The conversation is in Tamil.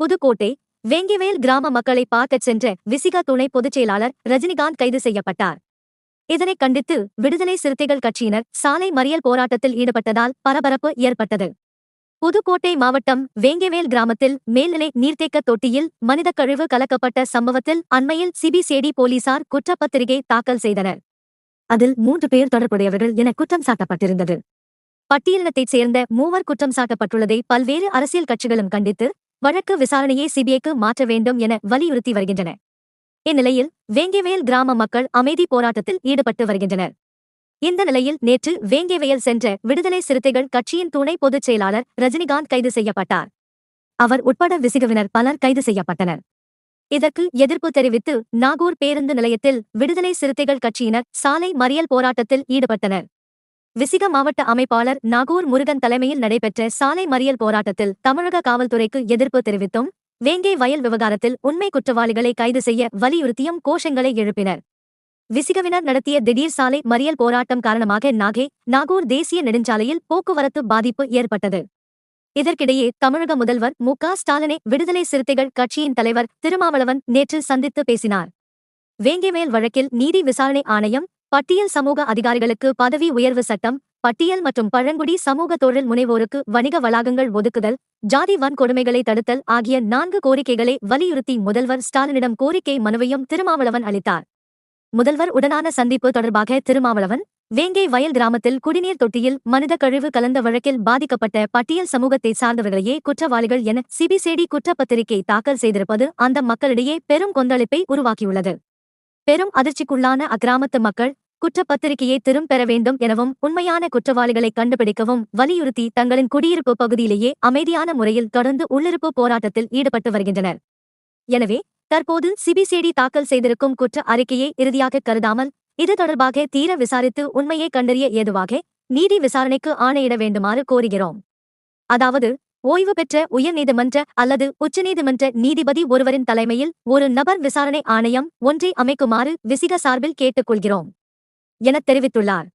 புதுக்கோட்டை வேங்கிவேல் கிராம மக்களை பார்க்கச் சென்ற விசிகா துணை பொதுச் செயலாளர் ரஜினிகாந்த் கைது செய்யப்பட்டார். இதனைக் கண்டித்து விடுதலை சிறுத்தைகள் கட்சியினர் சாலை மறியல் போராட்டத்தில் ஈடுபட்டதால் பரபரப்பு ஏற்பட்டது. புதுக்கோட்டை மாவட்டம் வேங்கிவேல் கிராமத்தில் மேல்நிலை நீர்த்தேக்க தொட்டியில் மனித கழிவு கலக்கப்பட்ட சம்பவத்தில் அண்மையில் சிபிசிஐடி போலீசார் குற்றப்பத்திரிகை தாக்கல் செய்தனர். அதில் மூன்று பேர் தொடர்புடையவர்கள் என குற்றம் சாட்டப்பட்டிருந்தது. பட்டியலினத்தைச் சேர்ந்த மூவர் குற்றம் சாட்டப்பட்டுள்ளதை பல்வேறு அரசியல் கட்சிகளும் கண்டித்து வழக்கு விசாரணையை சிபிஐக்கு மாற்ற வேண்டும் என வலியுறுத்தி வருகின்றன. இந்நிலையில் வேங்கிவேல் கிராம மக்கள் அமைதி போராட்டத்தில் ஈடுபட்டு வருகின்றனர். இந்த நிலையில் நேற்று வேங்கிவேல் சென்ற விடுதலை சிறுத்தைகள் கட்சியின் துணை பொதுச் செயலாளர் ரஜினிகாந்த் கைது செய்யப்பட்டார். அவர் உட்பட விசிகவினர் பலர் கைது செய்யப்பட்டனர். இதற்கு எதிர்ப்பு தெரிவித்து நாகூர் பேருந்து நிலையத்தில் விடுதலை சிறுத்தைகள் கட்சியினர் சாலை மறியல் போராட்டத்தில் ஈடுபட்டனர். விசிக மாவட்ட அமைப்பாளர் நாகூர் முருகன் தலைமையில் நடைபெற்ற சாலை மறியல் போராட்டத்தில் தமிழக காவல்துறைக்கு எதிர்ப்பு தெரிவித்தும் வேங்கை வயல் விவகாரத்தில் உண்மை குற்றவாளிகளை கைது செய்ய வலியுறுத்தியும் கோஷங்களை எழுப்பினர். விசிகவினர் நடத்திய திடீர் சாலை மறியல் போராட்டம் காரணமாக நாகே நாகூர் தேசிய நெடுஞ்சாலையில் போக்குவரத்து பாதிப்பு ஏற்பட்டது. இதற்கிடையே தமிழக முதல்வர் மு. க. ஸ்டாலினை விடுதலை சிறுத்தைகள் கட்சியின் தலைவர் திருமாவளவன் நேற்று சந்தித்து பேசினார். வேங்கிமேல் வழக்கில் நீதி விசாரணை ஆணையம் பட்டியல் சமூக அதிகாரிகளுக்கு பதவி உயர்வு சட்டம் பட்டியல் மற்றும் பழங்குடி சமூக தொழில் முனைவோருக்கு வணிக வளாகங்கள் ஒதுக்குதல் ஜாதி வன்கொடுமைகளை தடுத்தல் ஆகிய நான்கு கோரிக்கைகளை வலியுறுத்தி முதல்வர் ஸ்டாலினிடம் கோரிக்கை மனுவையும் திருமாவளவன் அளித்தார். முதல்வர் உடனான சந்திப்பு தொடர்பாக திருமாவளவன் வேங்கை வயல் கிராமத்தில் குடிநீர் தொட்டியில் மனித கழிவு கலந்த வழக்கில் பாதிக்கப்பட்ட பட்டியல் சமூகத்தை சார்ந்தவர்களையே குற்றவாளிகள் என சிபிசிடி குற்றப்பத்திரிகை தாக்கல் செய்திருப்பது அந்த மக்களிடையே பெரும் கொந்தளிப்பை உருவாக்கியுள்ளது. பெரும் அதிர்ச்சிக்குள்ளான அக்கிராமத்து மக்கள் குற்றப்பத்திரிகையை திரும்ப பெற வேண்டும் எனவும் உண்மையான குற்றவாளிகளை கண்டுபிடிக்கவும் வலியுறுத்தி தங்களின் குடியிருப்பு பகுதியிலேயே அமைதியான முறையில் தொடர்ந்து உள்ளிருப்பு போராட்டத்தில் ஈடுபட்டு வருகின்றனர். எனவே தற்போது சிபிசிஐடி தாக்கல் செய்திருக்கும் குற்ற அறிக்கையை இறுதியாக கருதாமல் இது தொடர்பாக தீர விசாரித்து உண்மையை கண்டறிய ஏதுவாக நீதி விசாரணைக்கு ஆணையிட வேண்டுமாறு கோருகிறோம். அதாவது ஓய்வு பெற்ற உயர்நீதிமன்ற அல்லது உச்சநீதிமன்ற நீதிபதி ஒருவரின் தலைமையில் ஒரு நபர் விசாரணை ஆணையம் ஒன்றை அமைக்குமாறு விசிக சார்பில் கேட்டுக்கொள்கிறோம் எனத் தெரிவித்துள்ளார்.